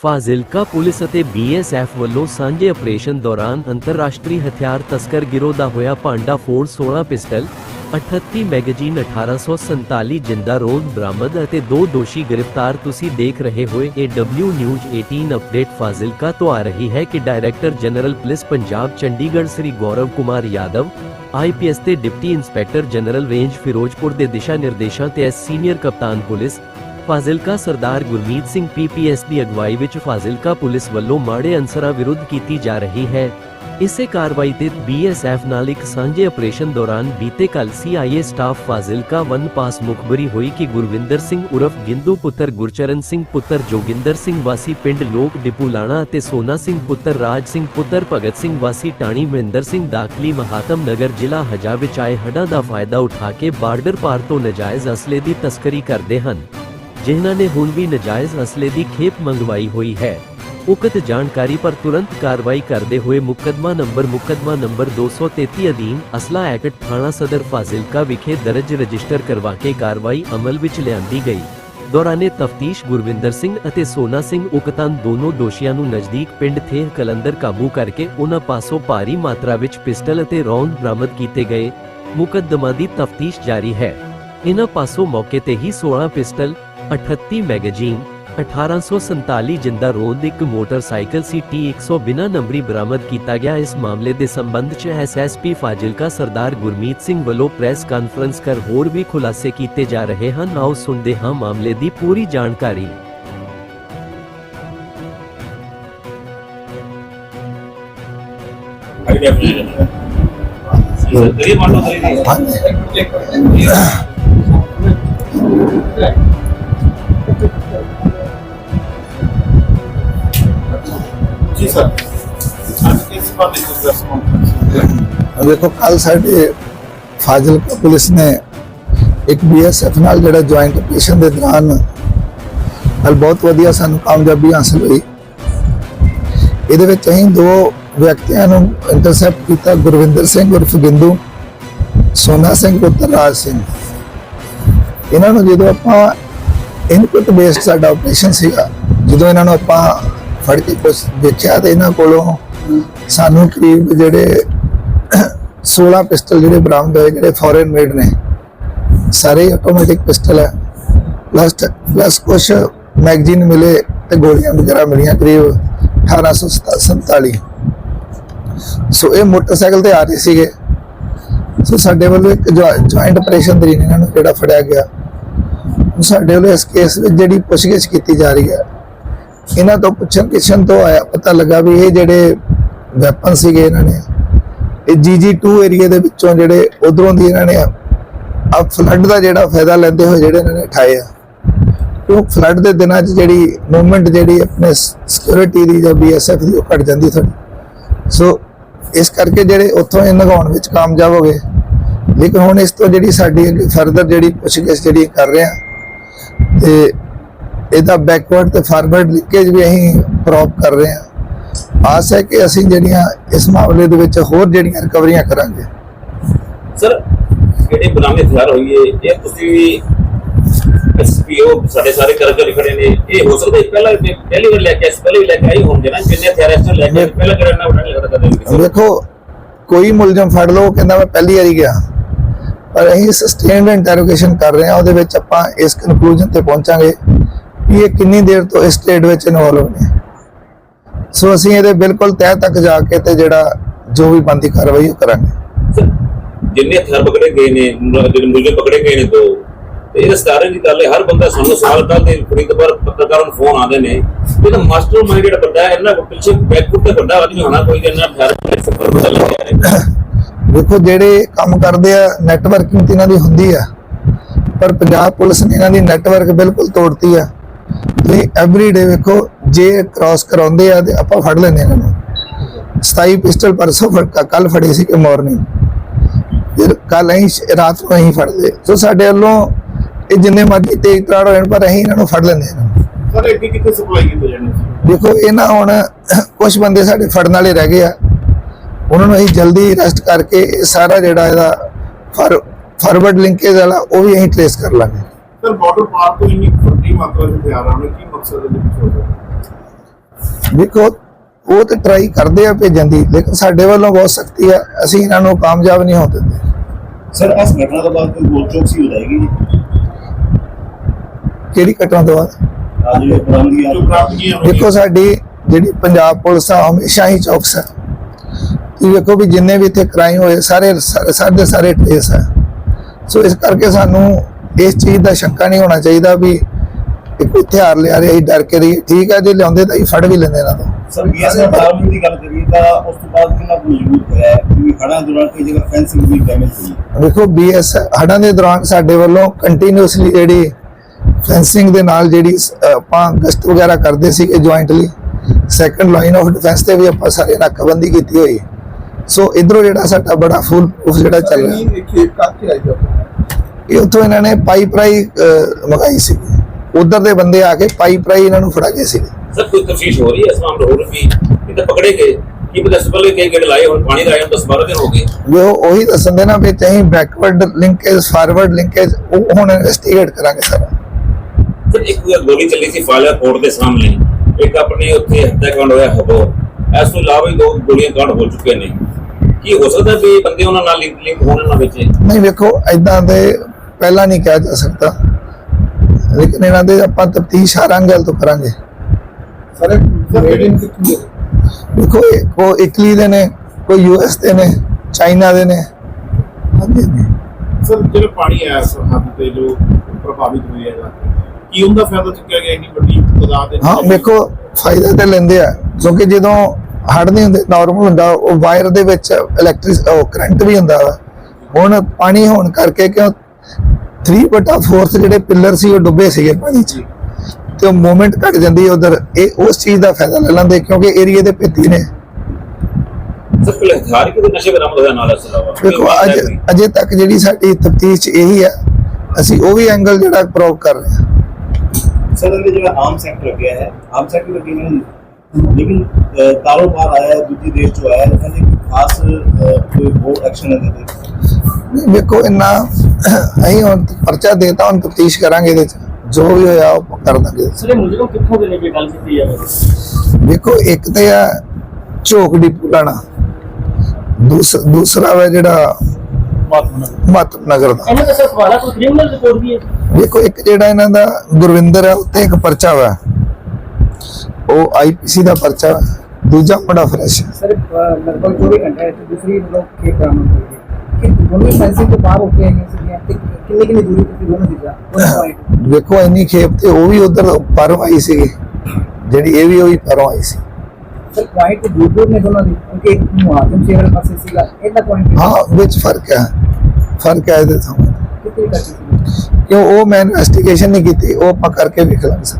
Fazilka police ਅਤੇ BSF ਵੱਲੋਂ ਸਾਂਝੇ ਆਪਰੇਸ਼ਨ ਦੌਰਾਨ ਅੰਤਰਰਾਸ਼ਟਰੀ ਹਥਿਆਰ ਤਸਕਰ ਗਿਰੋਹ ਦਾ ਹੋਇਆ ਭਾਂਡਾ ਫੋੜ 16 ਪਿਸਟਲ 38 ਮੈਗਜ਼ੀਨ 1847 ਜਿੰਦਾ ਰੋਡ ਬਰਾਮਦ ਅਤੇ ਦੋ ਦੋਸ਼ੀ ਗ੍ਰਿਫਤਾਰ। ਤੁਸੀਂ ਦੇਖ ਰਹੇ ਹੋਏ AW ਨਿਊਜ਼ 18 ਅਪਡੇਟ ਫਾਜ਼ਿਲਕਾ ਤੋਂ ਆ ਰਹੀ ਹੈ ਕਿ director general police Punjab, Chandigarh Shri Gaurav Kumar Yadav IPS ਤੇ deputy inspector general range Ferozepur ਦੇ ਦਿਸ਼ਾ ਨਿਰਦੇਸ਼ਾਂ ਤੇ ਐਸ ਸੀਨੀਅਰ ਕਪਤਾਨ ਪੁਲਿਸ ਫਾਜ਼ਿਲਕਾ ਸਰਦਾਰ ਗੁਰਮੀਤ ਸਿੰਘ ਪੀਪੀਐਸ ਦੀ ਅਗਵਾਈ ਵਿੱਚ ਫਾਜ਼ਿਲਕਾ ਪੁਲਿਸ ਵੱਲੋਂ ਮਾੜੇ ਅਨਸਰਾਂ ਵਿਰੁੱਧ ਕੀਤੀ ਜਾ ਰਹੀ ਹੈ। ਇਸੇ ਕਾਰਵਾਈ ਤੇ ਬੀਐਸਐਫ ਨਾਲ ਇੱਕ ਸਾਂਝੇ ਆਪਰੇਸ਼ਨ ਦੌਰਾਨ ਬੀਤੇ ਕੱਲ ਸੀਆਈਏ ਸਟਾਫ ਫਾਜ਼ਿਲਕਾ ਵਨ ਪਾਸ ਮੁਖਬਰੀ ਹੋਈ ਕਿ ਗੁਰਵਿੰਦਰ ਸਿੰਘ ਉਰਫ ਗਿੰਦੂ ਪੁੱਤਰ ਗੁਰਚਰਨ ਸਿੰਘ ਪੁੱਤਰ ਜੋਗਿੰਦਰ ਸਿੰਘ ਵਾਸੀ ਪਿੰਡ ਲੋਕ ਡਿਪੂਲਾਣਾ ਅਤੇ ਸੋਨਾ ਸਿੰਘ ਪੁੱਤਰ ਰਾਜ ਸਿੰਘ ਪੁੱਤਰ ਭਗਤ ਸਿੰਘ ਵਾਸੀ ਟਾਣੀ ਮਹਿੰਦਰ ਸਿੰਘ ਦਾਖਲੀ ਮਹਾਤਮ ਨਗਰ ਜ਼ਿਲ੍ਹਾ ਹਜਾ ਵਿੱਚ ਆਏ ਹੜ੍ਹਾਂ ਦਾ ਫਾਇਦਾ ਉਠਾ ਕੇ ਬਾਰਡਰ ਪਾਰ ਤੋਂ ਨਜਾਇਜ਼ ਅਸਲੇ ਦੀ ਤਸਕਰੀ ਕਰਦੇ ਹਨ। ਜਿਨ੍ਹਾਂ ਨੇ ਹੁਣ ਵੀ ਨਜਾਇਜ਼ ਅਸਲੇ ਦੀ ਖੇਪ ਮੰਗਵਾਈ ਹੋਈ ਹੈ। ਉਕਤ ਜਾਣਕਾਰੀ ਪਰ ਤੁਰੰਤ ਕਾਰਵਾਈ ਕਰਦੇ ਹੋਏ ਮੁਕੱਦਮਾ ਨੰਬਰ ਮੁਕੱਦਮਾ ਨੰਬਰ 233 ਅਧੀਨ ਅਸਲਾ ਐਕਟ ਥਾਣਾ ਸਦਰ ਫਾਜ਼ਿਲਕਾ ਵਿਖੇ ਦਰਜ ਰਜਿਸਟਰ ਕਰਵਾ ਕੇ ਕਾਰਵਾਈ ਅਮਲ ਵਿੱਚ ਲਿਆਂਦੀ ਗਈ। ਦੌਰਾਨੇ ਤਫਤੀਸ਼ ਗੁਰਵਿੰਦਰ ਸਿੰਘ ਅਤੇ ਸੋਨਾ ਸਿੰਘ ਉਕਤਾਂ ਦੋਨੋਂ ਦੋਸ਼ੀਆਂ ਨੂੰ ਨਜ਼ਦੀਕ ਪਿੰਡ ਥੇਹ ਕਲੰਦਰ ਕਾਬੂ ਕਰਕੇ ਉਹਨਾਂ ਪਾਸੋਂ ਭਾਰੀ ਮਾਤਰਾ ਵਿੱਚ ਪਿਸਟਲ ਅਤੇ ਰੌਂਦ ਬਰਾਮਦ ਕੀਤੇ ਗਏ। ਮੁਕੱਦਮਾ ਦੀ ਤਫਤੀਸ਼ ਜਾਰੀ ਹੈ। ਇਹਨਾਂ ਪਾਸੋਂ ਮੌਕੇ ਤੇ ਹੀ 16 ਪਿਸਟਲ 38 ਮੈਗਜ਼ੀਨ 1847 ਜਿੰਦਾ ਰੋਂਦ ਇੱਕ ਮੋਟਰਸਾਈਕਲ ਸੀਟੀ 100 ਬਿਨਾ ਨੰਬਰੀ ਬਰਾਮਦ ਕੀਤਾ ਗਿਆ। ਇਸ ਮਾਮਲੇ ਦੇ ਸੰਬੰਧ 'ਚ ਐਸਐਸਪੀ ਫਾਜ਼ਿਲਕਾ ਸਰਦਾਰ ਗੁਰਮੀਤ ਸਿੰਘ ਵੱਲੋਂ ਪ੍ਰੈਸ ਕਾਨਫਰੰਸ ਕਰ ਹੋਰ ਵੀ ਖੁਲਾਸੇ ਕੀਤੇ ਜਾ ਰਹੇ ਹਨ। ਆਓ ਸੁਣਦੇ ਹਾਂ ਮਾਮਲੇ ਦੀ ਪੂਰੀ ਜਾਣਕਾਰੀ। ਇਹ ਮੰਨ ਲਓ ਤੇਰੀ ਸਰ ਅੱਜ ਕਿਸ ਬਾਰੇ ਦੀ ਪ੍ਰੈਸ ਕਾਨਫਰੰਸ ਦੇਖੋ ਕੱਲ ਸਾਡੇ ਫਾਜ਼ਿਲਕਾ ਪੁਲਿਸ ਨੇ ਇੱਕ ਬੀਐਸਐਫ ਨਾਲ ਜਿਹੜਾ ਜੁਆਇੰਟ ਆਪਰੇਸ਼ਨ ਦੇ ਦੌਰਾਨ ਕੱਲ ਬਹੁਤ ਵਧੀਆ ਸਾਨੂੰ ਕਾਮਯਾਬੀ ਹਾਸਲ ਹੋਈ ਇਹਦੇ ਵਿੱਚ ਅਸੀਂ ਦੋ ਵਿਅਕਤੀਆਂ ਨੂੰ ਇੰਟਰਸੈਪਟ ਕੀਤਾ ਗੁਰਵਿੰਦਰ ਸਿੰਘ ਉਰਫ ਗਿੰਦੂ ਸੋਨਾ ਸਿੰਘ ਪੁੱਤਰ ਰਾਜ ਸਿੰਘ ਇਹਨਾਂ ਨੂੰ ਜਦੋਂ ਆਪਾਂ ਇਨਪੁਟ ਬੇਸਡ ਸਾਡਾ ਆਪਰੇਸ਼ਨ ਸੀਗਾ ਜਦੋਂ ਇਹਨਾਂ ਨੂੰ ਆਪਾਂ ਫੜ ਕੇ ਕੁਛ ਦੇਖਿਆ ਤੇ ਇਹਨਾਂ ਕੋਲੋਂ ਸਾਨੂੰ ਕਰੀਬ ਜਿਹੜੇ 16 ਪਿਸਟਲ ਜਿਹੜੇ ਬਰਾਮਦ ਹੋਏ, ਜਿਹੜੇ ਫੋਰਨ ਮੇਡ ਨੇ, ਸਾਰੇ ਆਟੋਮੈਟਿਕ ਪਿਸਟਲ ਹੈ। ਪਲੱਸ ਪਲੱਸ ਕੁਛ ਮੈਗਜ਼ੀਨ ਮਿਲੇ ਤੇ ਗੋਲੀਆਂ ਵਗੈਰਾ ਮਿਲੀਆਂ, ਕਰੀਬ 1847 ਸੋ ਇਹ ਮੋਟਰਸਾਈਕਲ ਤੇ ਆ ਰਹੇ ਸੀਗੇ। ਸੋ ਸਾਡੇ ਵੱਲੋਂ ਇੱਕ ਜੁਆਇੰਟ ਆਪਰੇਸ਼ਨ ਦੇ ਇਹਨਾਂ ਨੂੰ ਜਿਹੜਾ ਫੜਿਆ ਗਿਆ। ਸਾਡੇ ਵੱਲੋਂ ਇਸ ਕੇਸ ਵਿੱਚ ਜਿਹੜੀ ਪੁੱਛਗਿੱਛ ਕੀਤੀ ਜਾ ਰਹੀ ਹੈ ਇਹਨਾਂ ਤੋਂ ਪੁੱਛਣ ਕਿਛਣ ਤੋਂ ਆਇਆ, ਪਤਾ ਲੱਗਾ ਵੀ ਇਹ ਜਿਹੜੇ ਵੈਪਨ ਸੀਗੇ ਇਹਨਾਂ ਨੇ, ਇਹ GG2 ਏਰੀਆ ਦੇ ਵਿੱਚੋਂ ਜਿਹੜੇ ਉਧਰੋਂ ਦੀ ਇਹਨਾਂ ਨੇ ਆ ਫਲੱਡ ਦਾ ਜਿਹੜਾ ਫਾਇਦਾ ਲੈਂਦੇ ਹੋਏ ਜਿਹੜੇ ਇਹਨਾਂ ਨੇ ਠਾਏ ਆ। ਕਿਉਂ ਫਲੱਡ ਦੇ ਦਿਨਾਂ 'ਚ ਜਿਹੜੀ ਮੂਵਮੈਂਟ ਜਿਹੜੀ ਆਪਣੇ ਸਿਕਿਉਰਿਟੀ ਦੀ ਜਾਂ BSF ਦੀ ਉਹ ਘਟ ਜਾਂਦੀ ਤੁਹਾਡੀ ਸੋ ਇਸ ਕਰਕੇ ਜਿਹੜੇ ਉੱਥੋਂ ਇਹ ਨਗਾਉਣ ਵਿੱਚ ਕਾਮਯਾਬ ਹੋ ਗਏ। ਲੇਕਿਨ ਹੁਣ ਇਸ ਤੋਂ ਜਿਹੜੀ ਸਾਡੀ ਫਰਦਰ ਜਿਹੜੀ ਪੁੱਛਗਿੱਛ ਜਿਹੜੀ ਕਰ ਰਹੇ ਆ, ਤੇ ਇਹਦਾ ਬੈਕਵਰਡ ਤੇ ਫਾਰਵਰਡ ਲਿੰਕੇਜ ਵੀ ਅਸੀਂ ਪ੍ਰੋਪ ਕਰ ਰਹੇ ਹਾਂ। ਆਸ ਹੈ ਕਿ ਅਸੀਂ ਜਿਹੜੀਆਂ ਇਸ ਮਾਮਲੇ ਦੇ ਵਿੱਚ ਹੋਰ ਜਿਹੜੀਆਂ ਰਿਕਵਰੀਆਂ ਕਰਾਂਗੇ। ਸਰ ਜਿਹੜੇ ਬਰਾਮਦ ਹਥਿਆਰ ਹੋਈ ਹੈ? ਇਹ ਤੁਸੀਂ ਐਸਪੀਓ ਸਾਡੇ ਸਾਰੇ ਕਰਮਚਾਰੀ ਖੜੇ ਨੇ। ਇਹ ਹੋ ਸਕਦਾ ਪਹਿਲਾਂ ਪਹਿਲੀ ਵਾਰ ਲੈ ਕੇ ਪਹਿਲੇ ਲੈ ਕੇ ਆਈ ਹੋਣਗੇ ਨਾ ਜਿੰਨੇ ਹਥਿਆਰ ਇਸ ਲੈ ਕੇ ਪਹਿਲਾਂ ਕਿਹੜਾ ਨਾ ਬਣਾ ਲੱਗਦਾ ਵੀ ਦੇਖੋ ਕੋਈ ਮੁਲਜ਼ਮ ਫੜ ਲਓ ਕਹਿੰਦਾ ਮੈਂ ਪਹਿਲੀ ਵਾਰੀ ਗਿਆ। ਪਰ ਅਸੀਂ ਸਸਟੇਨਡ ਇੰਟਰੋਗੇਸ਼ਨ ਕਰ ਰਹੇ ਹਾਂ ਉਹਦੇ ਵਿੱਚ ਆਪਾਂ ਇਸ ਕਨਕਲੂਜਨ ਤੇ ਪਹੁੰਚਾਂਗੇ। ਕਿ ਇਹ ਕਿੰਨੀ ਦੇਰ ਤੋਂ ਇਸ ਸਟੇਟ ਵਿੱਚ ਇਨਵੋਲਵ ਨੇ ਸੋ ਅਸੀਂ ਇਹਦੇ ਬਿਲਕੁਲ ਤਹਿ ਤੱਕ ਜਾ ਕੇ ਤੇ ਜਿਹੜਾ ਜੋ ਵੀ ਬੰਦੀ ਕਾਰਵਾਈ ਉਹ ਕਰਾਂਗੇ। ਜਿੰਨੇ ਹਥਿਆਰ ਪਕੜੇ ਗਏ ਨੇ ਜਿਹੜੇ ਮੁਲਜ਼ਮ ਪਕੜੇ ਗਏ ਨੇ ਤੇ ਇਹ ਸਤਾਰੇ ਦੀ ਗੱਲ ਹੈ ਹਰ ਬੰਦਾ ਸਾਨੂੰ ਸਵਾਲ ਕਰਦੇ ਫਰੀਦਕੋਟ ਪੱਤਰਕਾਰਾਂ ਨੂੰ ਫੋਨ ਆਉਂਦੇ ਨੇ। ਇਹ ਤਾਂ ਮਾਸਟਰ ਮਾਈਂਡ ਜਿਹੜਾ ਬੰਦਾ ਹੈ ਇਹਨਾਂ ਕੋਲ ਪਿੱਛੇ ਬੈਕਫੁੱਟ ਤੇ ਵੱਡਾ ਆਦਮੀ ਹੋਣਾ ਕੋਈ ਇਹਨਾਂ ਹਥਿਆਰ ਸਫਰ ਪਤਾ ਲੱਗਿਆ ਹੈ। ਦੇਖੋ ਜਿਹੜੇ ਕੰਮ ਕਰਦੇ ਆ ਨੈਟਵਰਕਿੰਗ ਤੇ ਇਹਨਾਂ ਦੀ ਹੁੰਦੀ ਆ ਪਰ ਪੰਜਾਬ ਪੁਲਿਸ ਨੇ ਇਹਨਾਂ ਦੀ ਨੈਟਵਰਕ ਬਿਲਕੁਲ ਤੋੜਤੀ ਆ। ਤੁਸੀਂ ਐਵਰੀ ਡੇ ਵੇਖੋ ਜੇ ਕ੍ਰਾਸ ਕਰਾਉਂਦੇ ਆ ਤੇ ਆਪਾਂ ਫੜ ਲੈਂਦੇ ਇਹਨਾਂ ਨੂੰ 27 ਪਿਸਟਲ ਪਰਸੋਂ ਫੜ ਕੱਲ ਫੜੇ ਸੀ ਕਿ ਮਾਰਨਿੰਗ ਫਿਰ ਕੱਲ ਅਸੀਂ ਰਾਤ ਨੂੰ ਅਸੀਂ ਫੜਦੇ। ਸੋ ਸਾਡੇ ਵੱਲੋਂ ਇਹ ਜਿੰਨੇ ਮਰਜ਼ੀ ਤੇਜ਼ ਤਰਾੜ ਹੋਣ ਪਰ ਅਸੀਂ ਇਹਨਾਂ ਨੂੰ ਫੜ ਲੈਂਦੇ ਨੂੰ ਸਰ ਅੱਗੇ ਕਿੱਥੇ ਸਪਲਾਈ ਕੀਤੇ ਜਾਣੇ ਸੀ? ਦੇਖੋ ਇਹਨਾਂ ਹੁਣ ਕੁਝ ਬੰਦੇ ਸਾਡੇ ਫੜਨ ਵਾਲੇ ਰਹਿ ਗਏ ਆ। ਉਹਨਾਂ ਨੂੰ ਅਸੀਂ ਜਲਦੀ ਅਰੈਸਟ ਕਰਕੇ ਇਹ ਸਾਰਾ ਜਿਹੜਾ ਇਹਦਾ ਫਾਰਵਰਡ ਲਿੰਕੇਜ ਵਾਲਾ ਉਹ ਵੀ ਅਸੀਂ ਟ੍ਰੇਸ ਕਰ ਲਾਂਗੇ। ਸਰ ਬਾਰਡਰ ਪਾਰ ਤੋਂ ਇੰਨੀ ਵੱਡੀ ਮਾਤਰਾ ਦੇ ਹਥਿਆਰ ਆਉਣੇ ਕੀ ਮਕਸਦ ਹੈ ਇਹਦੇ ਪਿੱਛੇ ਦੇਖੋ ਉਹ ਤੇ ਟਰਾਈ ਕਰਦੇ ਆ ਭੇਜਣ ਦੀ ਲੇਕਿਨ ਸਾਡੇ ਵੱਲੋਂ ਬਹੁਤ ਸਖਤੀ ਹੈ ਅਸੀਂ ਇਹਨਾਂ ਨੂੰ ਕਾਮਯਾਬ ਨਹੀਂ ਹੋਣ ਦਿੰਦੇ। ਸਰ ਇਸ ਘਟਨਾ ਤੋਂ ਬਾਅਦ ਕੋਈ ਹੋਰ ਚੌਕਸੀ ਹੋ ਜਾਏਗੀ ਜੀ? ਕਿਹੜੀ ਘਟਨਾ ਤੋਂ ਬਾਅਦ? ਆ ਦੇਖੋ ਸਾਡੀ ਜਿਹੜੀ ਪੰਜਾਬ ਪੁਲਿਸ ਆ ਹਮੇਸ਼ਾ ਹੀ ਚੌਕਸ ਹੈ ਤੁਸੀਂ ਵੇਖੋ ਵੀ ਜਿੰਨੇ ਵੀ ਇੱਥੇ ਕ੍ਰਾਈਮ ਹੋਏ ਸਾਰੇ ਸਾਰੇ ਸਾਰੇ ਟ੍ਰੇਸ ਹੈ ਸੋ ਇਸ ਕਰਕੇ ਸਾਨੂੰ ਇਸ ਚੀਜ਼ ਦਾ ਸ਼ੰਕਾ ਨਹੀਂ ਹੋਣਾ ਚਾਹੀਦਾ ਵੀ ਇੱਕ ਕੋਈ ਹਥਿਆਰ ਲਿਆ ਰਿਹਾ ਅਸੀਂ ਡਰ ਕੇ ਰਹੀ ਠੀਕ ਹੈ ਜੇ ਲਿਆਉਂਦੇ ਤਾਂ ਅਸੀਂ ਫੜ ਵੀ ਲੈਂਦੇ ਇਹਨਾਂ ਤੋਂ। ਸਰ ਬੀਐਸਐਫ ਦੀ ਗੱਲ ਕਰੀਏ ਤਾਂ ਉਸ ਤੋਂ ਬਾਅਦ ਕਿੰਨਾ ਕੁ ਮਜ਼ਬੂਤ ਹੋਇਆ ਹੈ ਕਿਉਂਕਿ ਹੜ੍ਹਾਂ ਦੌਰਾਨ ਕਈ ਜਗ੍ਹਾ ਫੈਂਸਿੰਗ ਵੀ ਡੈਮੇਜ ਹੋਈ ਹੈ? ਦੇਖੋ ਬੀਐਸ ਹੜਾਂ ਦੇ ਦੌਰਾਨ ਸਾਡੇ ਵੱਲੋਂ ਕੰਟੀਨਿਊਸਲੀ ਜਿਹੜੀ ਫੈਂਸਿੰਗ ਦੇ ਨਾਲ ਜਿਹੜੀ ਸ- ਆਪਾਂ ਗਸ਼ਤ ਵਗੈਰਾ ਕਰਦੇ ਸੀਗੇ jointly second line of defence ਤੇ ਵੀ ਆਪਾਂ ਸਾਰੇ ਨਾਕਾਬੰਦੀ ਕੀਤੀ ਹੋਈ ਹੈ। ਸੋ ਇਧਰੋਂ ਜਿਹੜਾ ਸਾਡਾ ਬੜਾ ਫੁੱਲ ਜਿਹੜਾ ਚੱਲ ਰਿਹਾ। ਇਹ ਉੱਥੋਂ ਇਹਨਾਂ ਨੇ ਪਾਈਪ ਰਾਈ ਮਗਾਈ ਸੀ। ਉਧਰ ਦੇ ਬੰਦੇ ਆ ਕੇ ਪਾਈਪ ਰਾਈ ਇਹਨਾਂ ਨੂੰ ਫੜਾ ਗਏ ਸੀ। ਸਰ ਕੋਈ ਤਫਤੀਸ਼ ਹੋ ਰਹੀ ਹੈ ਇਸ ਮਾਮਲੇ ਹੋਰ ਵੀ ਇਹ ਤਾਂ ਪਕੜੇ ਗਏ। ਕੀ ਪਤਾ ਇਸ ਪਹਿਲੇ ਕਈ ਗੇੜ ਲਾਏ ਹੁਣ ਪਾਣੀ ਦਾ ਆਇਆ 10 12 ਦਿਨ ਹੋ ਗਏ। ਵੀ ਉਹ ਉਹੀ ਦੱਸਣ ਦੇ ਨਾ ਵੀ ਚਾਹੀ ਬੈਕਵਰਡ ਲਿੰਕੇਜ ਫਾਰਵਰਡ ਲਿੰਕੇਜ ਉਹ ਹੁਣ ਇਨਵੈਸਟੀਗੇਟ ਕਰਾਂਗੇ ਸਾਰਾ। ਸਰ ਇੱਕ ਗੋਲੀ ਚੱਲੀ ਸੀ ਫਾਲਿਆ ਕੋਰਟ ਦੇ ਸਾਹਮਣੇ। ਇੱਕ ਆਪਣੇ ਉੱਥੇ ਹੱਤਿਆਕਾਂਡ ਹੋਇਆ ਹਬੋ। ਇਸ ਤੋਂ ਇਲਾਵਾ ਦੋ ਗੋਲੀਆਂ ਕਾਂਡ ਹੋ ਚੁੱਕੇ ਨੇ। ਕੀ ਹੋ ਸਕਦਾ ਵੀ ਇਹ ਬੰਦੇ ਉਹਨਾਂ ਨਾਲ ਲਿੰਕ ਲਿੰਕ ਹੋਣ ਨਾਲ ਵਿੱਚ? ਨਹੀਂ ਵੇਖੋ ਐਦਾਂ ਦੇ ਪਹਿਲਾਂ ਨਹੀਂ ਕਿਹਾ ਜਾ ਸਕਦਾ। ਲੇਕਿਨ ਇਹਨਾਂ ਦੇ ਆਪਾਂ ਤਫਤੀਸ਼ ਹਾਰਾਂਗੇ ਤੋਂ ਕਰਾਂਗੇ। ਸਰ ਦੇਖੋ ਇਟਲੀ ਦੇ ਨੇ ਕੋਈ ਯੂਐਸ ਦੇ ਨੇ ਚਾਈਨਾ ਦੇ ਨੇ। ਹਾਂਜੀ। ਸਰ ਜਿਹੜਾ ਪਾਣੀ ਆਇਆ ਸਰਹੱਦ ਤੇ ਜੋ ਪ੍ਰਭਾਵਿਤ ਹੋਏ ਹੈਗਾ ਕੀ ਉਹਦਾ ਫਾਇਦਾ ਚੁੱਕਿਆ ਗਿਆ ਇੰਨੀ ਵੱਡੀ ਤਦਾਦ ਦੇ ਹਾਂ ਵੇਖੋ ਫਾਇਦਾ ਤੇ ਲੈਂਦੇ ਆ ਕਿਉਂਕਿ ਜਦੋਂ ਹੜ ਨਹੀਂ ਹੁੰਦੇ ਨਾਰਮਲ ਹੁੰਦਾ ਉਹ ਵਾਇਰ ਦੇ ਵਿੱਚ ਇਲੈਕਟ੍ਰਿਕ ਕਰੰਟ ਵੀ ਹੁੰਦਾ ਹੁਣ ਪਾਣੀ ਹੋਣ ਕਰਕੇ ਕਿਉਂ 3/4 ਜਿਹੜੇ ਪਿੱਲਰ ਸੀ ਉਹ ਡੁੱਬੇ ਸੀਗੇ ਪਾਣੀ 'ਚ ਤੇ ਉਹ ਮੂਵਮੈਂਟ ਘਟ ਜਾਂਦੀ ਹੈ ਉਧਰ ਇਹ ਉਸ ਚੀਜ਼ ਦਾ ਫਾਇਦਾ ਲੈ ਲੈਂਦੇ ਕਿਉਂਕਿ ਏਰੀਏ ਦੇ ਭਿੱਤੀ ਨੇ ਸਰ ਕੋਈ ਹਥਿਆਰ ਕਿ ਕੋਈ ਨਸ਼ੇ ਬਰਾਮਦ ਹੋਇਆ ਨਾਲ ਇਸ ਇਲਾਵਾ ਦੇਖੋ ਅੱਜ ਅਜੇ ਤੱਕ ਜਿਹੜੀ ਸਾਡੀ ਤਫਤੀਸ਼ 'ਚ ਇਹੀ ਹੈ ਅਸੀਂ ਉਹ ਵੀ ਐਂਗਲ ਜਿਹੜਾ ਪ੍ਰੋਵ ਕਰ ਰਹੇ ਹਾਂ सर ये जो आर्म सेक्टर लगे है आर्म सेक्टर लगे हैं लेकिन अ, तारों पार आया है दूसरी देश जो आया है कहने की खास अ, कोई और एक्शन है देते ਨਹੀਂ, ਵੇਖੋ ਇੰਨਾ ਅਸੀਂ ਹੁਣ ਪਰਚਾ ਦੇਤਾ ਹੁਣ ਤਫਤੀਸ਼ ਕਰਾਂਗੇ ਇਹਦੇ ਚ। ਜੋ ਵੀ ਹੋਇਆ ਉਹ ਕਰ ਦਾਂਗੇ। ਸਰ ਮੁਜਰਮ ਕਿੱਥੋਂ ਦੇ ਨੇ ਕੀ ਗੱਲ ਕੀਤੀ ਆ ਦੂਸਰਾ ਹੈ ਜਿਹੜਾ ਮਹਾਤਮ ਨਗਰ ਦਾ। ਇਹਨਾਂ ਦਾ ਦੇਖੋ ਇੱਕ ਜਿਹੜਾ ਇਹਨਾਂ ਦਾ ਗੁਰਵਿੰਦਰ ਹੈ ਉੱਤੇ ਇੱਕ ਪਰਚਾ ਹੋਇਆ ਉਹ ਆਈਪੀਸੀ ਦਾ ਪਰਚਾ ਦੂਜਾ ਬੜਾ ਫਰੈਸ਼ ਸਰ ਲਗਭਗ 24 ਘੰਟੇ ਦੂਸਰੀ ਲੋਕ ਕੇ ਕੰਮ ਕਿ ਦੋਨੇ ਫੈਂਸਿੰਗ ਤੋਂ ਬਾਹਰ ਹੋ ਕੇ ਆਈਆਂ ਸੀਗੀਆਂ ਤੇ ਕਿੰਨੀ ਕਿੰਨੀ ਦੂਰੀ ਤੇ ਦੋਨੋਂ ਸੀਗਾ ਵੇਖੋ ਇੰਨੀ ਖੇਪ ਤੇ ਉਹ ਵੀ ਉਧਰ ਪਰੋਂ ਆਈ ਸੀ ਜਿਹੜੀ ਇਹ ਵੀ ਉਹ ਵੀ ਪਰੋਂ ਆਈ ਸੀ। ਪੁਆਇੰਟ ਦੂਰ ਦੂਰ ਨੇ ਦੋਨਾਂ ਦੀ ਕਿਉਂਕਿ ਇੱਕ ਮੁਹਾਜ਼ਮ ਸੀ ਵਾਲੇ ਪਾਸੇ ਸੀਗਾ। ਇਹਦਾ ਪੁਆਇੰਟ ਹਾਂ ਵਿੱਚ ਫ਼ਰਕ ਹੈ ਫ਼ਰਕ ਹੈ ਇਹਦੇ ਸਾਹਮਣੇ ਕਿਉਂ ਉਹ ਮੈਂ ਇਨਵੈਸਟੀਗੇਸ਼ਨ ਨਹੀਂ ਕੀਤੀ ਉਹ ਆਪਾਂ ਕਰਕੇ ਵੇਖ ਲਾਂਗੇ ਸਰ।